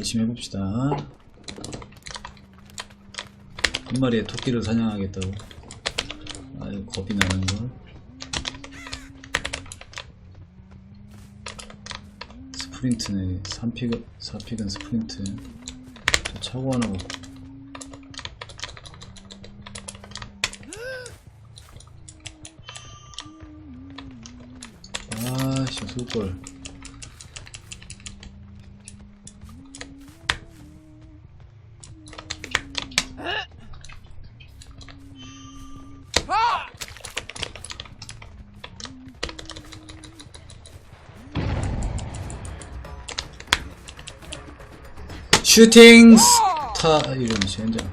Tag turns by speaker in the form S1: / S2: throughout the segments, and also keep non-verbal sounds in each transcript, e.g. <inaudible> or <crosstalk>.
S1: 열심히 해봅시다. 한 마리의 토끼를 사냥하겠다고. 아유, 겁이 나는 걸. 스프린트네. 3픽은, 4픽은 스프린트. 저 차고 하나 먹고. 아씨, 쏠걸. 슈팅 스타 이런 젠장.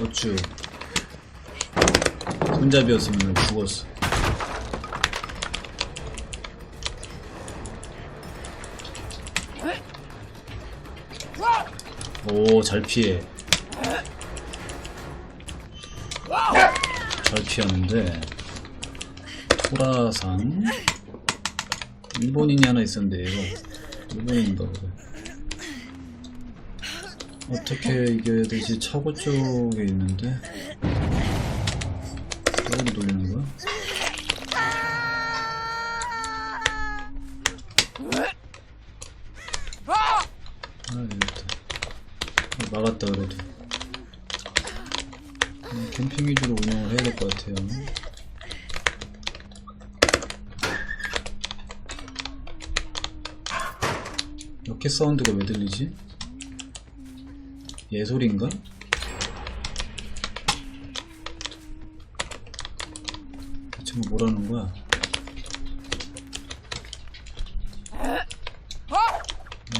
S1: 어쭈. 손잡이였으면 죽었어. 오 잘 피해. 잘 피하는데. 소라상. 일본인이 하나 있었는데 얘가 일본인인가 보다 어떻게 이겨야 되지? 차고 쪽에 있는데 어디 돌리는 거야? 아 여기다 막았다 그래도 음, 캠핑 위주로 운영을 해야 될 것 같아요 로켓 사운드가 왜 들리지? 예소리인가? 대체 뭐라는 거야?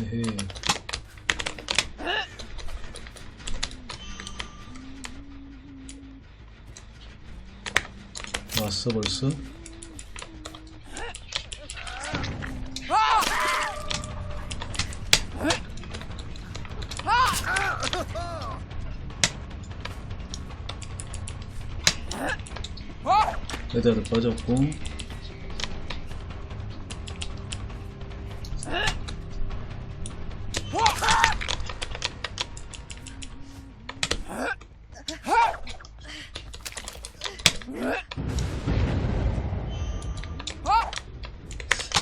S1: 에헤. 왔어 벌써? 레다도 빠졌고.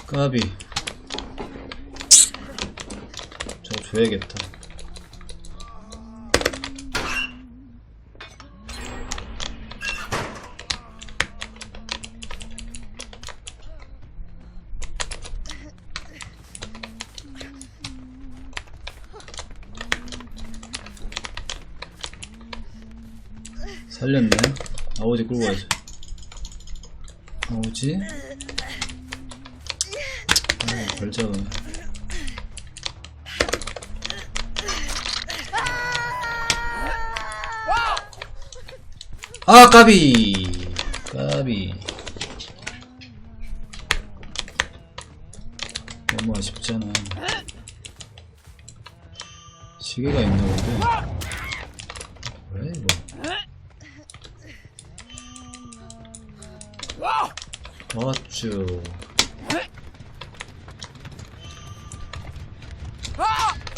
S1: 까비. 저 줘야겠다 살렸네. 아버지 끌고 가야지. 아버지? 아 벌자가 아 까비! 까비. 너무 아쉽잖아. 시계가 있나 본데 왜 이거 어쭈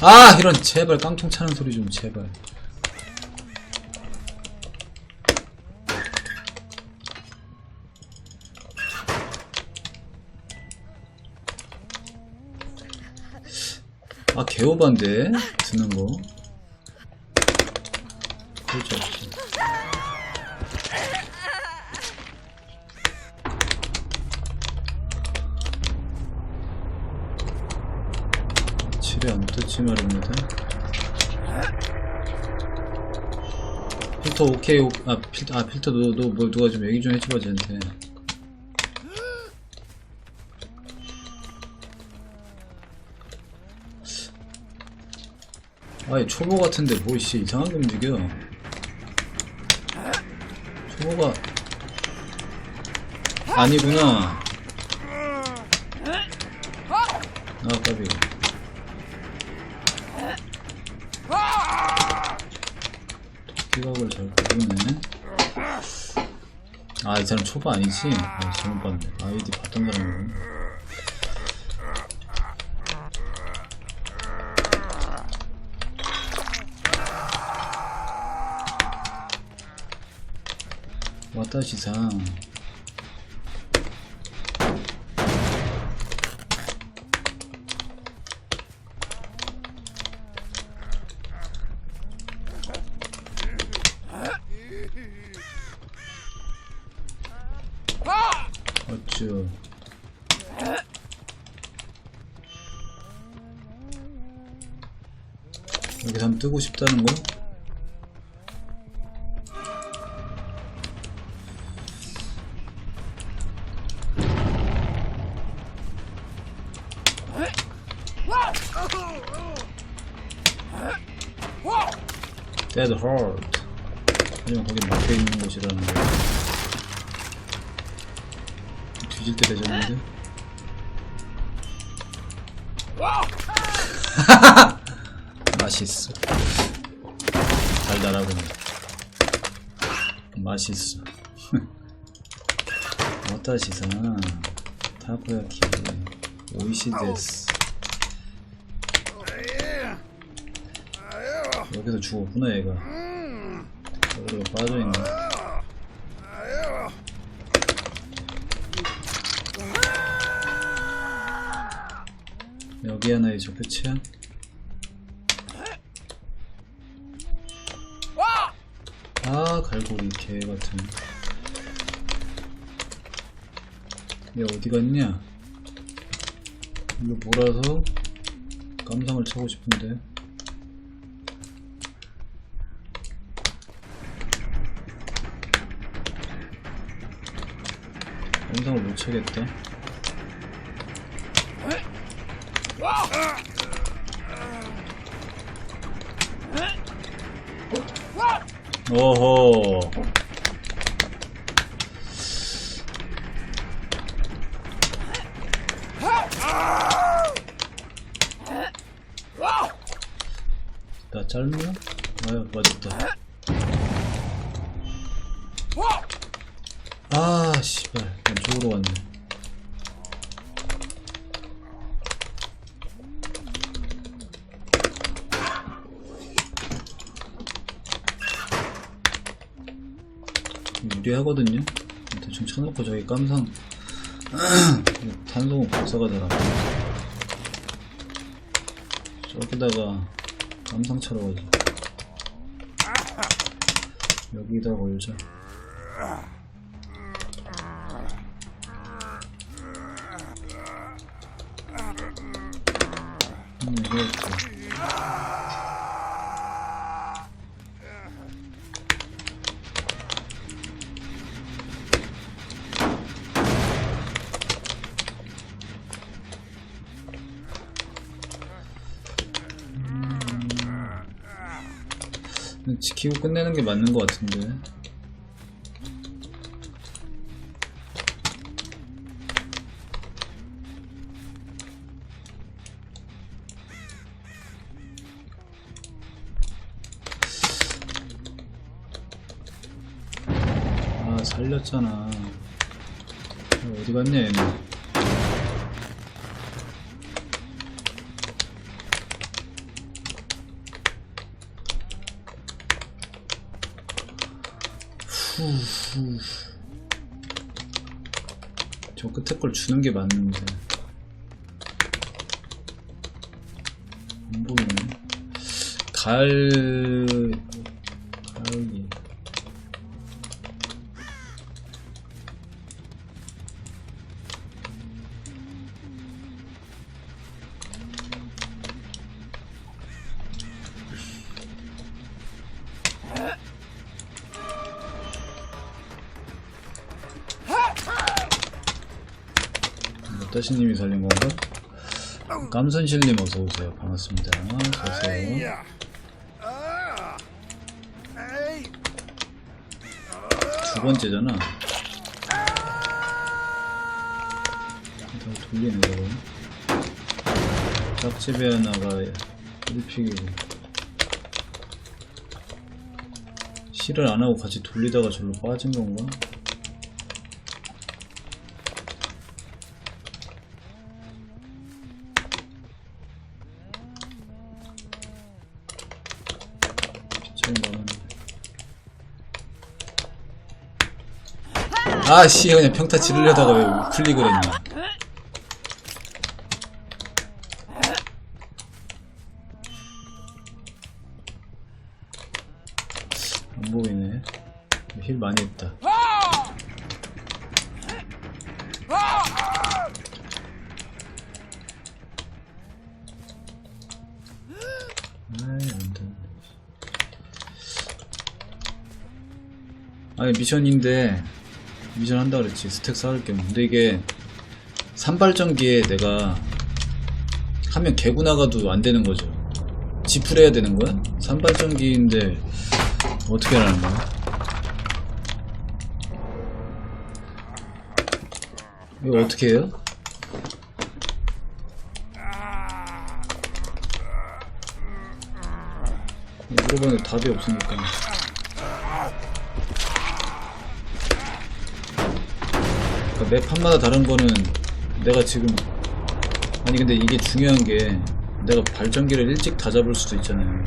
S1: 아 이런 제발 깡총 차는 소리 좀 제발. 아 개오반데? 드는 거 집에 안 떴지 말입니다. 필터 오케이 오, 아 필터 아 필터 너너뭐 누가 좀 얘기 좀 해줘봐 쟤한테. 아이 초보 같은데 뭐씨 이상하게 움직여. 초보가 아니구나. 아 까비. 시각을 잘 모르네 아 이 사람 초보 아니지? 아 잘못 봤네 아이디 봤던 사람이네 왔다시상. 어쭈 여기서 한번 뜨고 싶다는 거? Dead 하지만 거기 막혀있는 곳이라는 거 뒤질 때 되졌는데? <laughs> 맛있어. 달달하군 맛있어. <laughs> 와타시사 타코야키. 오이시데스. 여기서 죽었구나 얘가. 여기로 빠져있네 여기 하나 이저 끝이야? 아 갈고리 개 같은 얘 어디 갔냐? 이거 몰아서 깜상을 차고 싶은데 깜상을 못 차겠다 오호. 나 짧냐? 아유 맞았다. 아 씨발. 왼쪽으로 왔네 유리하거든요. 대충 쳐놓고 저기 깜상 탄성은 복사가 되나 저기다가 깜상 차러 가자. 여기다 걸자. 음, 이거였고 지키고 끝내는 게 맞는 것 같은데. 아, 살렸잖아. 어디 갔냐, 얘는. 저 끝에 걸 주는 게 맞는데. 안 보이네. 갈, 따시님이 살린 건가? 깜선실님 어서오세요. 반갑습니다. 어서오세요. 두 번째잖아. 다 돌리네, 저거. 짝집에 하나가 1픽이고. 실을 안 하고 같이 돌리다가 절로 빠진 건가? 아씨 그냥 평타 지르려다가 왜 클릭을 했냐 아니 미션인데 미션 한다 그랬지 스택 쌓을 겸 근데 이게 산발전기에 내가 하면 개구 나가도 안 되는 거죠 지풀 해야 되는 거야? 산발전기인데 어떻게 하라는 거야? 이거 어떻게 해요? 물어봤는데 답이 없으니까 그러니까 매 판마다 다른 거는 내가 지금 아니 근데 이게 중요한 게 내가 발전기를 일찍 다 잡을 수도 있잖아요.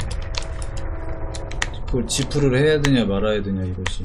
S1: 그걸 지프를 해야 되냐 말아야 되냐 이것이